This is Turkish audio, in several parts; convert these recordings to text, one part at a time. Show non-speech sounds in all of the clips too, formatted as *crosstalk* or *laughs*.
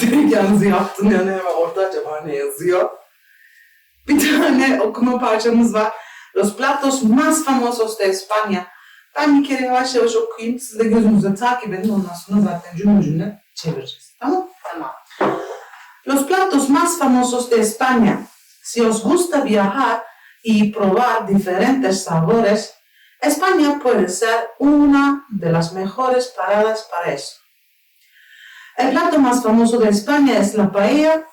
Direkt yalnız yaptın yani hemen orada acaba ne yazıyor? Bir tane okuma parçamız var. Los platos más famosos de España. Ben bir kere yavaş yavaş okuyayım. Siz de gözünüzde takip edin. Ondan sonra zaten cümle cümle çevireceğiz. Tamam? Tamam. Los platos más famosos de España. Si os gusta viajar y probar diferentes sabores, España puede ser una de las mejores paradas para eso. El plato más famoso de España es la paella,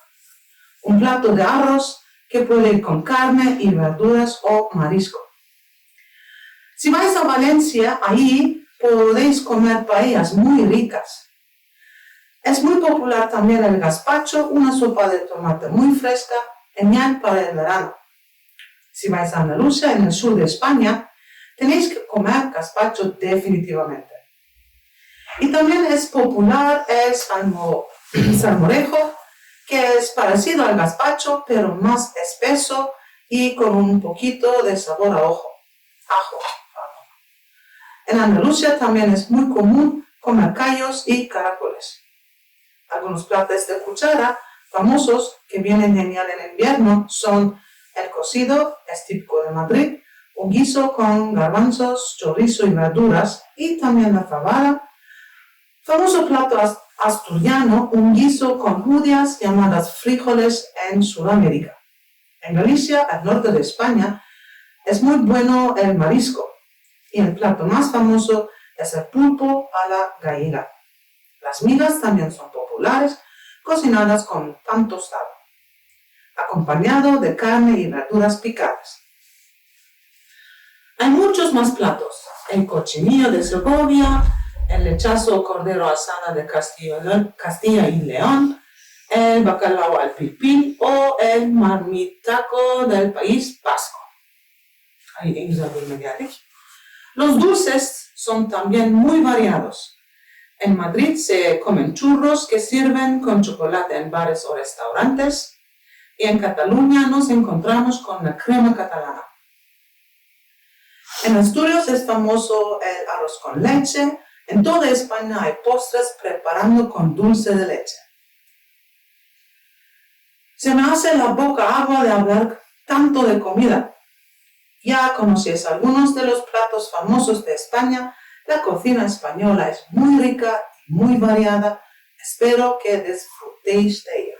un plato de arroz que puede ir con carne y verduras o marisco. Si vais a Valencia, ahí podéis comer paellas muy ricas. Es muy popular también el gazpacho, una sopa de tomate muy fresca, genial para el verano. Si vais a Andalucía, en el sur de España, tenéis que comer gazpacho definitivamente. Y también es popular el salmo- salmorejo, que es parecido al gazpacho, pero más espeso y con un poquito de sabor a ojo. Ajo. En Andalucía también es muy común comer callos y caracoles. Algunos platos de cuchara famosos que vienen genial en invierno son el cocido, es típico de Madrid, un guiso con garbanzos, chorizo y verduras, y también la fabada. Famoso plato as- asturiano, un guiso con judías llamadas frijoles en Sudamérica. En Galicia, al norte de España, es muy bueno el marisco, y el plato más famoso es el pulpo a la gallega. Las migas también son populares, cocinadas con pan tostado, acompañado de carne y verduras picadas. Hay muchos más platos. El cochinillo de Segovia, el lechazo cordero asada de Castilla, y León, el bacalao al pipín o el marmitaco del País Vasco. Ahí. Los dulces son también muy variados. En Madrid se comen churros que sirven con chocolate en bares o restaurantes. Y en Cataluña nos encontramos con la crema catalana. En Asturias es famoso el arroz con leche. En toda España hay postres preparando con dulce de leche. Se me hace la boca agua de hablar tanto de comida. Ya conocéis algunos de los platos famosos de España. La cocina española es muy rica y muy variada. Espero que disfrutéis de ella.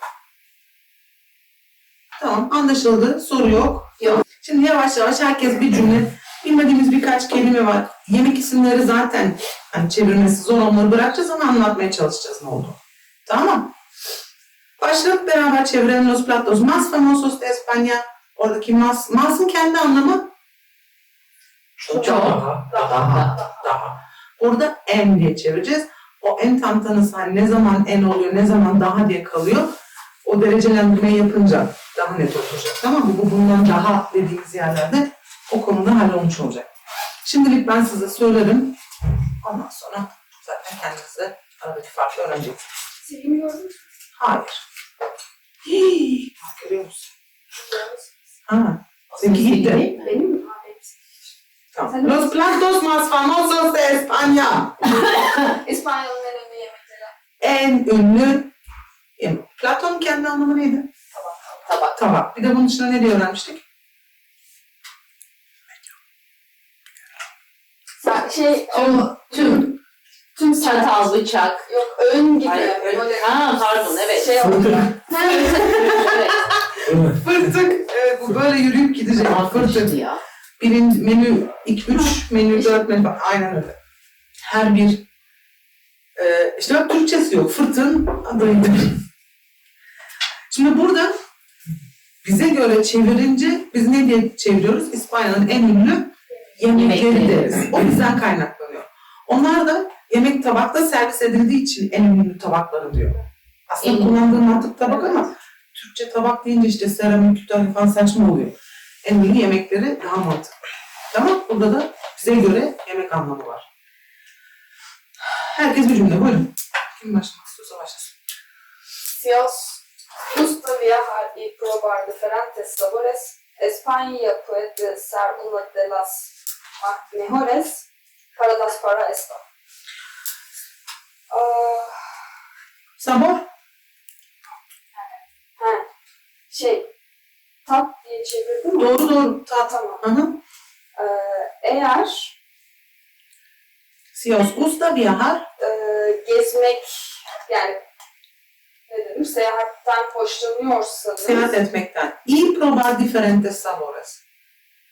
Tamam anlaşıldı. Soru yok. Yok. Şimdi yavaş yavaş herkes bir cümle bilmediğimiz birkaç kelime var. Yemek isimleri zaten hani çevirmesi zor onları bırakacağız ama anlatmaya çalışacağız ne oldu. Tamam? Başlayıp beraber çevirelim los platos más famosos de España. Oradaki más, más'ın kendi anlamı Çok daha, daha. daha. Burada en diye çevireceğiz. O en tam tanısı hani ne zaman en oluyor, ne zaman daha diye kalıyor. O derecelendirmeyi yapınca daha net olacak. Tamam mı? Bu bundan daha dediğimiz yerlerde o konuda hallolmuş olacak. Şimdilik ben size söylerim. Ondan sonra zaten kendiniz de aradaki farkı öğreneceksiniz. Silgimi gördün mü? Hayır. Hii, bak görüyor musun? Ha, seninki gitti. Benim mi? Tamam. Los platos más famosos de España. *laughs* İspanyol'un en ünlü yemekleri. en ünlü yemek. Platon kendi anlamı neydi? Tabak. Tabak. Bir de bunun dışında ne diye öğrenmiştik? Şey, o, Tüm, tüm çatal, bıçak. yok ön gibi. Hayır, ön- Böyle Ha pardon evet. Şey. *laughs* *laughs* Fırtık. Evet, bu böyle yürüyüp gidecek. Fırtık. Fırtık ya. Birinci menü, iki, üç menü, dört menü falan. Aynen öyle. Her bir e, işte bak Türkçesi yok. Fırtığın adıydı. *laughs* Şimdi burada bize göre çevirince biz ne diye çeviriyoruz? İspanya'nın en ünlü yemekleri deriz. O bizden kaynaklanıyor. Onlar da yemek tabakta servis edildiği için en ünlü tabakları diyor. Aslında En kullandığım mantık tabak ama Türkçe tabak deyince işte seramik, kütahya falan saçma oluyor. En ünlü yemekleri daha mantıklı. Tamam, burada da bize göre yemek anlamı var. Herkes bir cümle, buyurun. Kim başlamak istiyorsa başlasın. Si os gusta viajar y probar diferentes sabores, España puede ser una de las mejores para las para esto. Uh, ah. Sabor? He. Şey, tat diye çevirdim. Doğru doğru. Tat tamam. Hı hı. Ee, eğer Si os gusta viajar, e, ee, gezmek yani ne dedim seyahatten hoşlanıyorsanız seyahat etmekten. Y probar diferentes sabores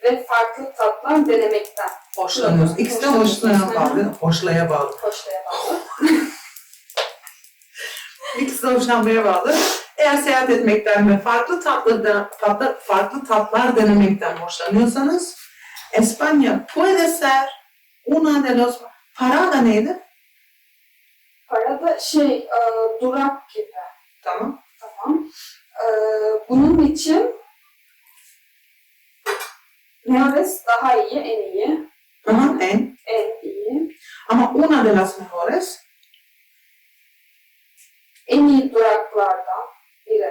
ve farklı tatlar denemekten Hoşlanıyoruz. İkisi de hoşlaya bağlı. Hoşlaya bağlı. hoşlaya *laughs* bağlı. İkisi de hoşlanmaya bağlı. Eğer seyahat etmekten ve farklı tatlardan, tatlı, farklı tatlar denemekten hoşlanıyorsanız España puede ser una de los... Parada neydi? Parada şey e, durak gibi. Tamam. Tamam. Ee, bunun için Neves daha iyi, en iyi, hı, en. en iyi. Ama una de las mejores En iyi duraklardan biri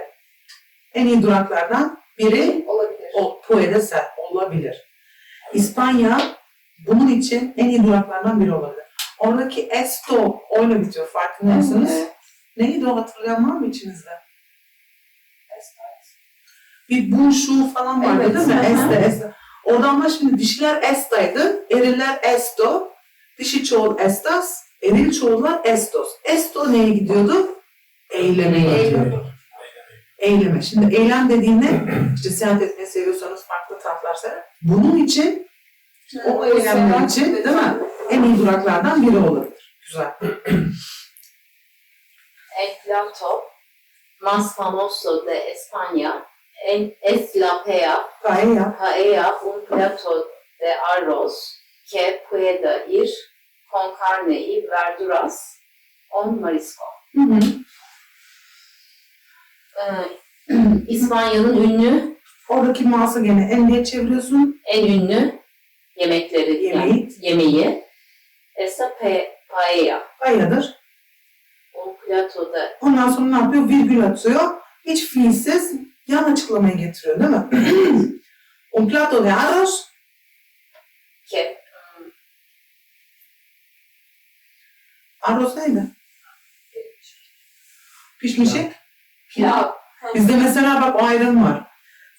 en iyi duraklardan biri olabilir. o puede ser, olabilir. İspanya bunun için en iyi duraklardan biri olabilir. Oradaki esto oyla bitiyor farkındaysanız. Evet. Neydi o hatırlayan var mı içinizde? Esmer. Bir bu şu falan vardı Evet, değil mi? Este, este. Oradan şimdi dişiler estaydı, eriller esto, dişi çoğul estas, eril çoğullar estos. Esto neye gidiyordu? Eyleme. Eyleme. Şimdi eylem dediğinde işte seyahat etmeyi seviyorsanız farklı tatlar sever. Bunun için o eylemler için değil mi? En iyi duraklardan biri olabilir. Güzel. El plato más famoso de España en, es la paella, Paella. paella, un plato de arroz que puede ir con carne y verduras o marisco. Hı hı. Ee, İspanya'nın ünlü, Oradaki mouse'u gene en diye çeviriyorsun. en ünlü yemekleri, Yemeği. yani yemeği. Esa pe, paella, Paella'dır. un plato de Ondan sonra ne yapıyor? Virgül atıyor. Hiç fiilsiz yan açıklamayı getiriyor değil mi? *clears throat* Un plato de arroz que Arroz neydi? Pişmişik. pilav, Bizde mesela bak o ayrım var.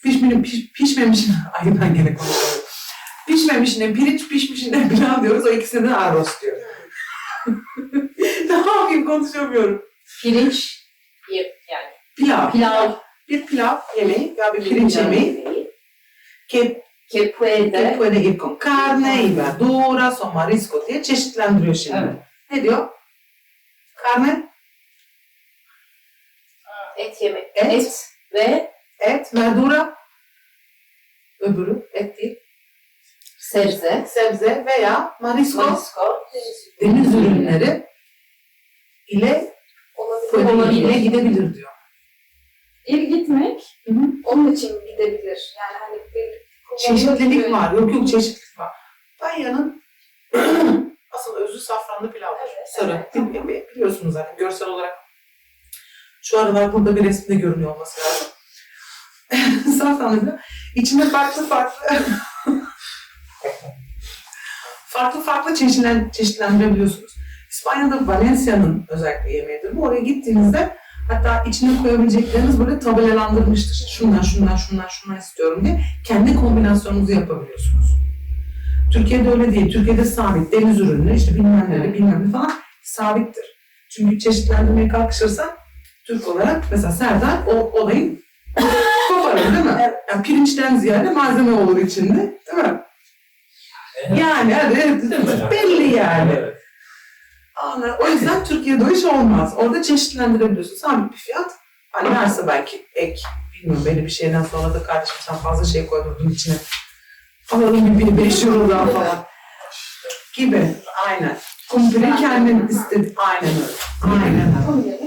Pişmenin, piş, pişmemişine, *laughs* ay ben gene konuşuyorum. Pişmemişine pirinç, pişmişine *laughs* pilav diyoruz. O ikisine de arroz diyor. *laughs* ne yapayım konuşamıyorum. pirinç, ye- yani Pilav. pilav, Bir pilav yemeği ya bir pirinç yemeği. Que, que que puede puede ir con carne y verduras o marisco diye çeşitlendiriyor şimdi. Evet. Ne diyor? Carne, et yemek, Et. et ve et, verdura, öbürü et değil, sebze, sebze veya marisco, marisco, deniz ürünleri ile Olabilir. Olabilir. ile gidebilir diyor. İl gitmek Hı hı. onun için gidebilir. Yani hani bir Çeşitlilik var, yok yok çeşitlilik var. Paella'nın *clears throat* asıl özü safranlı pilavdır. Evet, Sarı. Bi- Biliyorsunuz zaten görsel olarak. Şu aralar burada bir resimde görünüyor olması lazım. *laughs* safranlı pilav. İçinde farklı farklı *laughs* farklı farklı çeşitlen, çeşitlendirebiliyorsunuz. İspanya'da Valencia'nın özellikle yemeğidir. Bu oraya gittiğinizde hatta içine koyabilecekleriniz böyle tabelalandırmıştır. İşte şundan, şundan, şundan, şundan istiyorum diye kendi kombinasyonunuzu yapabiliyorsunuz. Türkiye'de öyle değil. Türkiye'de sabit. Deniz ürünü, işte bilmem ne, bilmem ne falan sabittir. Çünkü çeşitlendirmeye kalkışırsan Türk olarak mesela Serdar o olayın *laughs* koparır değil mi? Yani pirinçten ziyade malzeme olur içinde. Değil mi? Yani hadi belli yani. Anlar. O yüzden Türkiye'de o iş olmaz. Orada çeşitlendirebiliyorsun. Sabit bir fiyat. Hani varsa belki ek. Bilmiyorum belli bir şeyden sonra da kardeşim sen fazla şey koydurdun içine. Alalım bir 5 euro daha falan. Gibi. Aynen. Komple kendin istedi. Aynen öyle. Aynen öyle.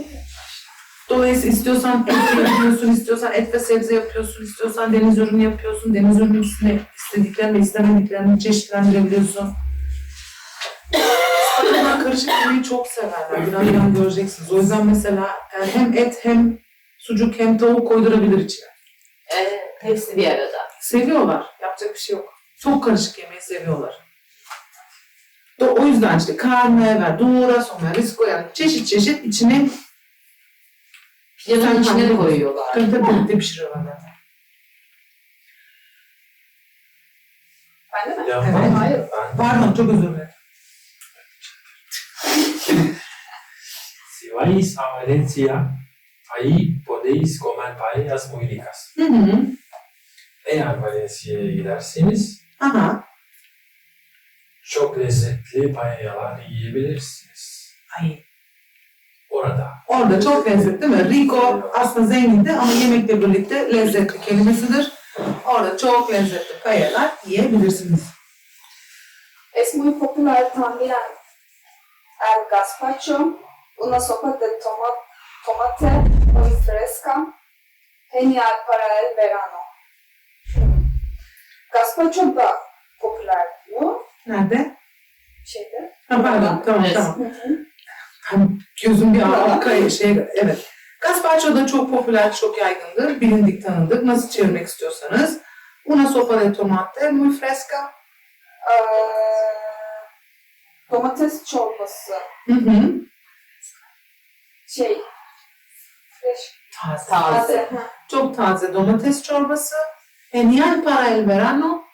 Dolayısıyla istiyorsan et yapıyorsun, istiyorsan et ve sebze yapıyorsun, istiyorsan deniz ürünü yapıyorsun. Deniz ürünü üstüne istediklerini istemediklerini çeşitlendirebiliyorsun. Kadınlar karışık yemeği çok severler. Birazdan göreceksiniz. O yüzden mesela e, hem et hem sucuk hem tavuk koydurabilir içine. Ee, hepsi bir arada. Seviyorlar. Yapacak bir şey yok. Çok karışık yemeği seviyorlar. Do- O yüzden işte karne, verdura, sonra risko yani çeşit çeşit içine Pilavın içine kendin- koyuyorlar. kalite birlikte pişiriyorlar yani. Ben de mi? Ya Evet. Hayır. Pardon çok özür dilerim. Vais a Valencia, ahí podéis comer paellas muy ricas. Hı hı. Eğer Valencia'ya giderseniz Aha. çok lezzetli paellalar yiyebilirsiniz. Ay. Orada. Orada çok lezzetli değil mi? Rico aslında zengindi ama yemekle birlikte lezzetli kelimesidir. Orada çok lezzetli payeler yiyebilirsiniz. Es muy popular también el gazpacho, una sopa de toma- tomate muy fresca, genial para el verano. Gazpacho da popüler bu Nerede? şeyde. Ha, pardon, tamam Evet. tamam. Hı hı. Tam Gözüm bir arka şey, evet. Gazpacho da çok popüler, çok yaygındır, bilindik, tanındık. Nasıl çevirmek istiyorsanız. Una sopa de tomate muy fresca. Ee, domates çorbası, Hı hı. Şey, fresh, Taze. Taze. Çok taze domates çorbası. Genial para el verano.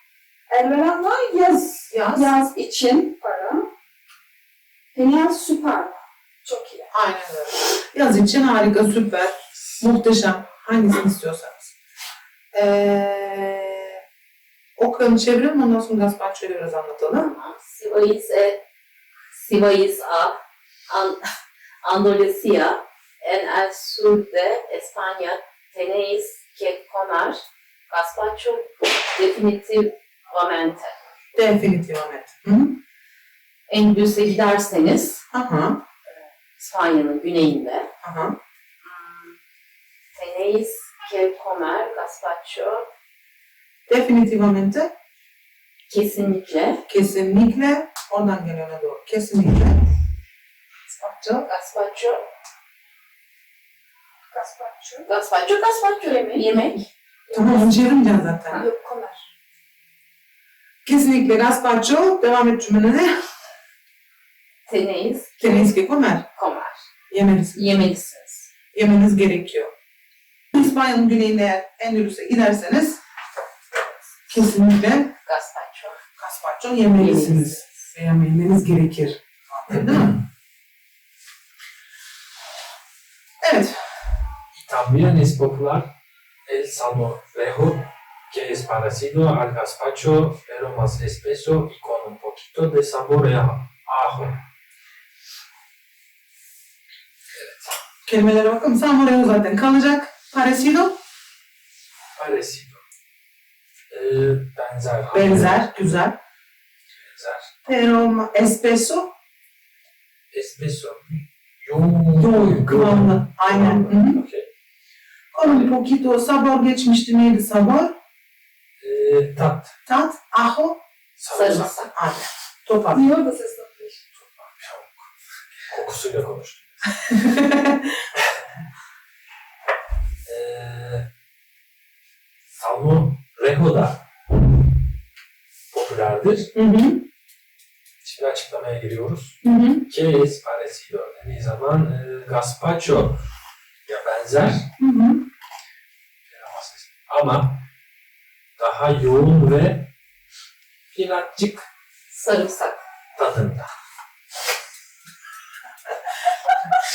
El verano yaz, Yaz. yaz için para. Genial süper. Çok iyi. Aynen öyle. Yaz için harika, süper, muhteşem. Hangisini istiyorsanız. Ee, okuyalım, çevirelim. Ondan sonra gazpacho'yu biraz anlatalım. Si vais, e, si vais a An- Andalucía, en el sur de España, tenéis que comer gazpacho definitivamente. Definitivamente. Hı -hı. Endülüs'e giderseniz, Aha, İspanya'nın güneyinde, aha. hmm, tenéis que comer gazpacho Definitivamente. kesinlikle Kesinlikle. Oradan geliyor ne doğru. Kesinlikle. Gazpacho. gazpacho, Gazpacho. gazpacho, gazpacho Yemek. yemek. Tamam onu çevirmeyeceğim zaten. Yok komer. Kesinlikle gazpacho. Devam et cümlene. Tenéis Tenéis que comer. comer. Yemelisin. Yemelisiniz. Yemeniz gerekiyor. İspanya'nın güneyine eğer Endülüs'e giderseniz kesinlikle Gazpacho. gazpacho yemelisiniz. Yemelisiniz. Yemeniz gerekir. Değil mi? Evet. Y también es popular el salmorejo, que es parecido al gazpacho, pero más espeso y con un poquito de sabor a ajo. Kelimelere bakın. Samureo zaten kalacak. Parecido. Parecido. Ee, benzer. Benzer. Güzel. Benzer. Pero espeso. Espeso. Yoğun. Kıvamlı. Aynen. Hı hı. Okey. Con un poquito sabor geçmişti. Neydi sabor? Ee, tat. Tat. Ajo. Sarımsak. Aynen. Topar. Niye orada ses değişti? Kokusuyla konuştum. *laughs* Ee, salmorejo da popülerdir. Hı hı. Şimdi açıklamaya giriyoruz. Hı hı. Es parecido dediği zaman e, gazpacho ya benzer Hı hı. ama daha yoğun ve birazcık Sarımsak. tadında.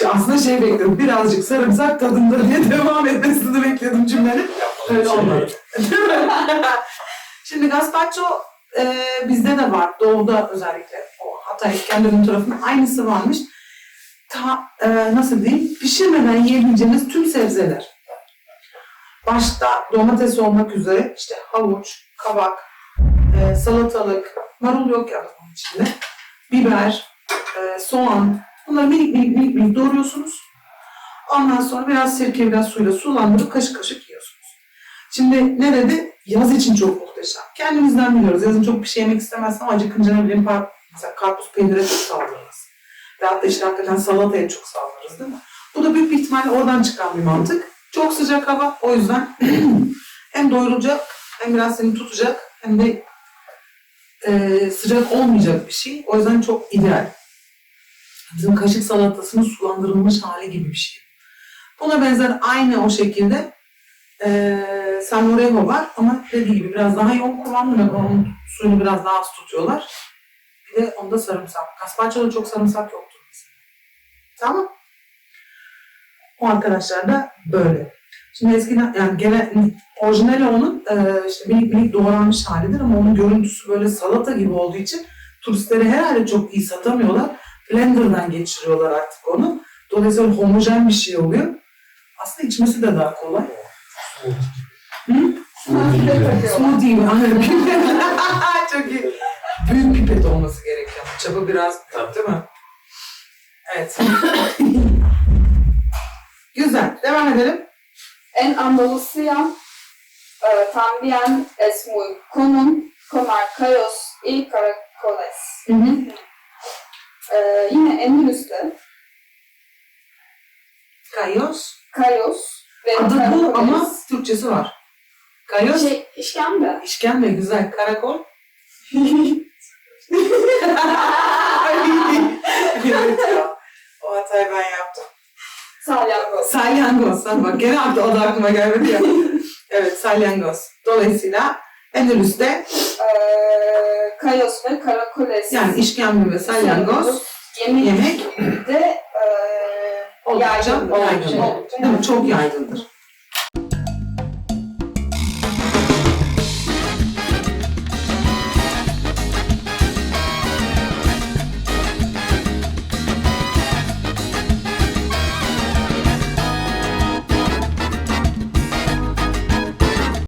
*laughs* Aslında şey bekledim. Birazcık sarımsak tadında diye *laughs* devam etmesini bekledim cümlenin. Öyle şey olmadı. *laughs* Şimdi gazpacho e, bizde de var. Doğuda özellikle. O Hatay İskenderun tarafının aynısı varmış. Ta, e, nasıl diyeyim? Pişirmeden yiyebileceğiniz tüm sebzeler. Başta domates olmak üzere işte havuç, kabak, e, salatalık, marul yok ya bunun içinde. Biber, e, soğan. Bunları minik minik minik minik doğruyorsunuz. Ondan sonra biraz sirke, biraz suyla sulandırıp kaşık kaşık yiyorsunuz. Şimdi ne dedi? Yaz için çok muhteşem. Kendimizden biliyoruz. Yazın çok bir şey yemek istemezsem acıkınca ne bileyim mesela karpuz peynire çok saldırırız. Veyahut da işte hakikaten salataya çok saldırırız değil mi? Bu da büyük bir ihtimalle oradan çıkan bir mantık. Çok sıcak hava o yüzden *clears throat* hem doyuracak hem biraz seni tutacak hem de e, sıcak olmayacak bir şey. O yüzden çok ideal. Bizim kaşık salatasının sulandırılmış hali gibi bir şey. Buna benzer aynı o şekilde Ee, Salmorejo var ama dediği gibi biraz daha yoğun kullanılıyor. Onun suyunu biraz daha az tutuyorlar. Bir de onda sarımsak. Gazpacho'da çok sarımsak yoktur mesela. Tamam. O arkadaşlar da böyle. Şimdi eskiden yani gene orijinali onun e, işte minik minik doğranmış halidir ama onun görüntüsü böyle salata gibi olduğu için turistleri herhalde çok iyi satamıyorlar. Blender'dan geçiriyorlar artık onu. Dolayısıyla homojen bir şey oluyor. Aslında içmesi de daha kolay. Smoothie mi? Aynen. Çok iyi. Büyük pipet olması gerekiyor. Çapı biraz büyük değil mi? Evet. Güzel. Devam edelim. En Andalucía eh, también es muy común comer callos y caracoles. Eh, yine Endülüs'te Kayos. callos ve Adı bu ama Türkçesi var. Kayos. Şey, işkembe. İşkembe güzel. Karakol. evet *laughs* ya. O hatayı ben yaptım. Salyangoz. Salyangoz. Hadi bak gene aklı o da aklıma gelmedi ya. *laughs* evet salyangoz. Dolayısıyla Endülüs'te Ee, Kayos ve Karakoles yani işkembe ve salyangoz yemek yemek de e, oldukça yaygın. Oldukça Değil mi? Çok yaygındır.